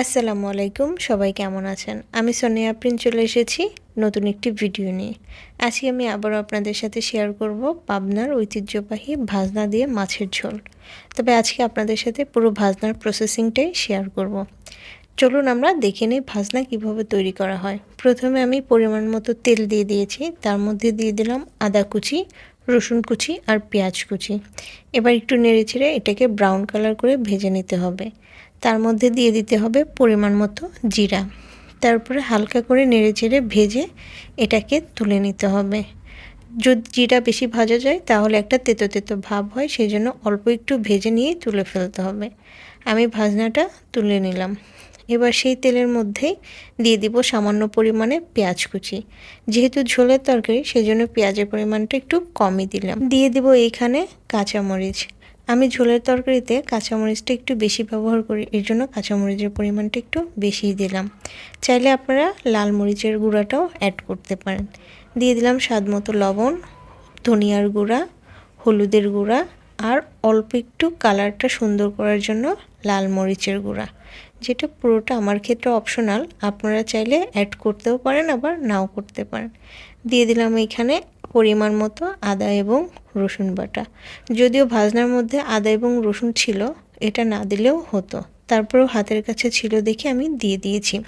আসসালামু আলাইকুম, সবাই কেমন আছেন? আমি সোনিয়া প্রিন চলে এসেছি নতুন একটি ভিডিও নিয়ে। আজকে আমি আবারও আপনাদের সাথে শেয়ার করব পাবনার ঐতিহ্যবাহী ভাজনা দিয়ে মাছের ঝোল। তবে আজকে আপনাদের সাথে পুরো ভাজনার প্রসেসিংটাই শেয়ার করব। চলুন আমরা দেখে নিই ভাজনা কীভাবে তৈরি করা হয়। প্রথমে আমি পরিমাণ মতো তেল দিয়ে দিয়েছি, তার মধ্যে দিয়ে দিলাম আদা কুচি, রসুন কুচি আর পেঁয়াজ কুচি। এবার একটু নেড়ে ছেড়ে এটাকে ব্রাউন কালার করে ভেজে নিতে হবে। তার মধ্যে দিয়ে দিতে হবে পরিমাণ মতো জিরা। তারপরে হালকা করে নেড়ে চেড়ে ভেজে এটাকে তুলে নিতে হবে। যদি জিরা বেশি ভাজা যায়, তাহলে একটা তেতো তেতো ভাব হয় সেই জন্য অল্প একটু ভেজে নিয়ে তুলে ফেলতে হবে। আমি ভাজনাটা তুলে নিলাম। এবার সেই তেলের মধ্যেই দিয়ে দিব সামান্য পরিমাণে পেঁয়াজ কুচি। যেহেতু ঝোলের তরকারি সেই জন্য পেঁয়াজের পরিমাণটা একটু কমই দিলাম। দিয়ে দিব এইখানে কাঁচামরিচ। আমি ঝোলের তরকারিতে কাঁচামরিচটা একটু বেশি ব্যবহার করি, এর জন্য কাঁচামরিচের পরিমাণটা একটু বেশিই দিলাম। চাইলে আপনারা লাল মরিচের গুঁড়াটাও অ্যাড করতে পারেন। দিয়ে দিলাম স্বাদ মতো লবণ, ধনিয়ার গুঁড়া, হলুদের গুঁড়া আর অল্প একটু কালারটা সুন্দর করার জন্য লাল মরিচের গুঁড়া। যেটা পুরোটা আমার ক্ষেত্রে অপশনাল আপনারা চাইলে অ্যাড করতেও পারেন, আবার নাও করতে পারেন। দিয়ে দিলাম এখানে পরিমাণ মতো আদা এবং রসুন বাটা। যদিও ভাজনার মধ্যে আদা এবং রসুন ছিল, এটা না দিলেও হতো। তারপরেও হাতের কাছে ছিল দেখে আমি দিয়ে দিয়েছি।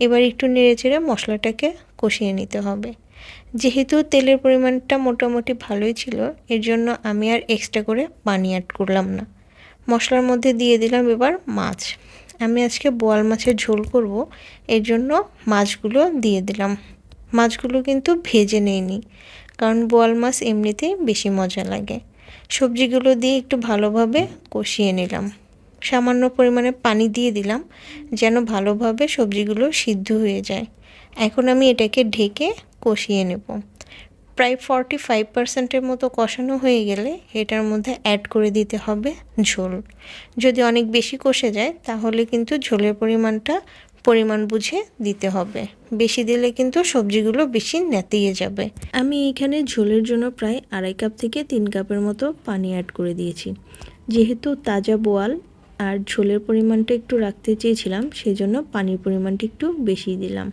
এবার একটু নেড়ে চেড়ে মশলাটাকে কষিয়ে নিতে হবে। যেহেতু তেলের পরিমাণটা মোটামুটি ভালোই ছিল, এর জন্য আমি আর এক্সট্রা করে পানি অ্যাড করলাম না। মশলার মধ্যে দিয়ে দিলাম এবার মাছ। আমি আজকে বোয়াল মাছের ঝোল করব, এর জন্য মাছগুলো দিয়ে দিলাম। মাছগুলো কিন্তু ভেজে নেইনি। কারণ বোয়াল মাছ এমনিতেই বেশি মজা লাগে। সবজিগুলো দিয়ে একটু ভালোভাবে কষিয়ে নিলাম। সামান্য পরিমাণে পানি দিয়ে দিলাম, যেন ভালোভাবে সবজিগুলো সিদ্ধ হয়ে যায়। এখন আমি এটাকে ঢেকে কষিয়ে নেব। প্রায় ফর্টি ফাইভ পার্সেন্টের মতো কষানো হয়ে গেলে এটার মধ্যে অ্যাড করে দিতে হবে ঝোল। যদি অনেক বেশি কষে যায়, তাহলে কিন্তু ঝোলের পরিমাণটা পরিমাণ বুঝে দিতে হবে। বেশি দিলে কিন্তু সবজিগুলো বেশি নেতিয়ে যাবে। আমি এখানে ঝোলের জন্য প্রায় আড়াই কাপ থেকে তিন কাপের মতো পানি অ্যাড করে দিয়েছি। যেহেতু তাজা বোয়াল আর ঝোলের পরিমাণটা একটু রাখতে চেয়েছিলাম সেই জন্য পানির পরিমাণটা একটু বেশি দিলাম।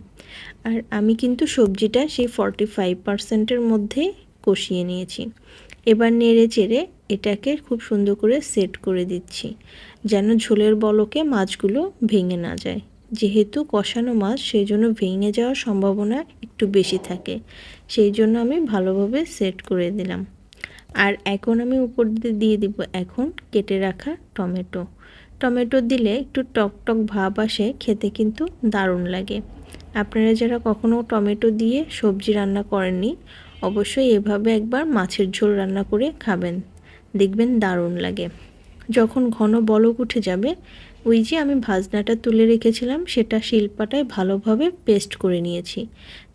আর আমি কিন্তু সবজিটা সেই ফর্টি ফাইভ পার্সেন্টের মধ্যে কষিয়ে নিয়েছি। এবার নেড়ে চেড়ে এটাকে খুব সুন্দর করে সেট করে দিচ্ছি, যেন ঝোলের বলকে মাছগুলো ভেঙে না যায়। যেহেতু কষানো মাছ সেই জন্য ভেঙে যাওয়ার সম্ভাবনা একটু বেশি থাকে। সেই জন্য আমি ভালোভাবে সেট করে দিলাম। আর এখন আমি উপর দিয়ে দিয়ে দিব এখন কেটে রাখা টমেটো। টমেটো দিলে একটু টক টক ভাব আসে, খেতে কিন্তু দারুণ লাগে। আপনারা যারা কখনও টমেটো দিয়ে সবজি রান্না করেননি, অবশ্যই এভাবে একবার মাছের ঝোল রান্না করে খাবেন। দেখবেন দারুণ লাগে। যখন ঘন বলক উঠে যাবে ওই যে আমি ভাজনাটা তুলে রেখেছিলাম, সেটা শিল্পাটায় ভালোভাবে পেস্ট করে নিয়েছি।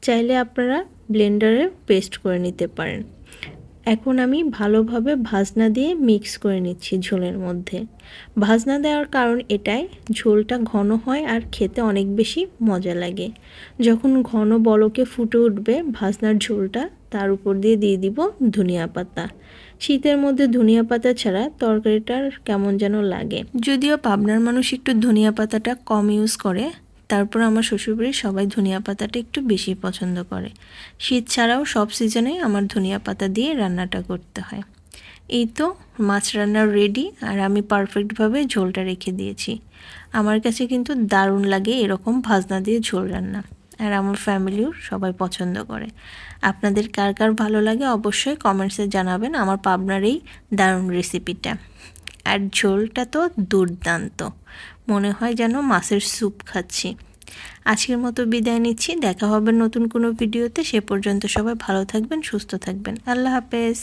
চাইলে আপনারা ব্লেন্ডারে পেস্ট করে নিতে পারেন। এখন আমি ভালোভাবে ভাজনা দিয়ে মিক্স করে নিচ্ছি ঝোলের মধ্যে। ভাজনা দেওয়ার কারণ এটাই, ঝোলটা ঘন হয় আর খেতে অনেক বেশি মজা লাগে। যখন ঘন বলকে ফুটে উঠবে ভাজনার ঝোলটা, তার উপর দিয়ে দিয়ে দিব ধনিয়া পাতা। শীতের মধ্যে ধনিয়া পাতা ছাড়া তরকারিটার কেমন যেন লাগে। যদিও পাবনার মানুষ একটু ধনিয়া পাতাটা কম ইউজ করে তারপর আমার শ্বশুরবাড়ির সবাই ধনিয়া পাতাটা একটু বেশি পছন্দ করে। শীত ছাড়াও সব সিজনেই আমার ধনিয়া পাতা দিয়ে রান্নাটা করতে হয়। এই তো মাছ রান্নার রেডি আর আমি পারফেক্টভাবে ঝোলটা রেখে দিয়েছি। আমার কাছে কিন্তু দারুণ লাগে এরকম ভাজনা দিয়ে ঝোল রান্না আর আমার ফ্যামিলিও সবাই পছন্দ করে। আপনাদের কার কার ভালো লাগে অবশ্যই কমেন্টসে জানাবেন আমার পাবনার এই দারুণ রেসিপিটা আর ঝোলটা তো দুর্দান্ত। মনে হয় যেন মাছের স্যুপ খাচ্ছি। আজকের মতো বিদায় নিচ্ছি। দেখা হবে নতুন কোনো ভিডিওতে। সে পর্যন্ত সবাই ভালো থাকবেন, সুস্থ থাকবেন। আল্লাহ হাফেজ।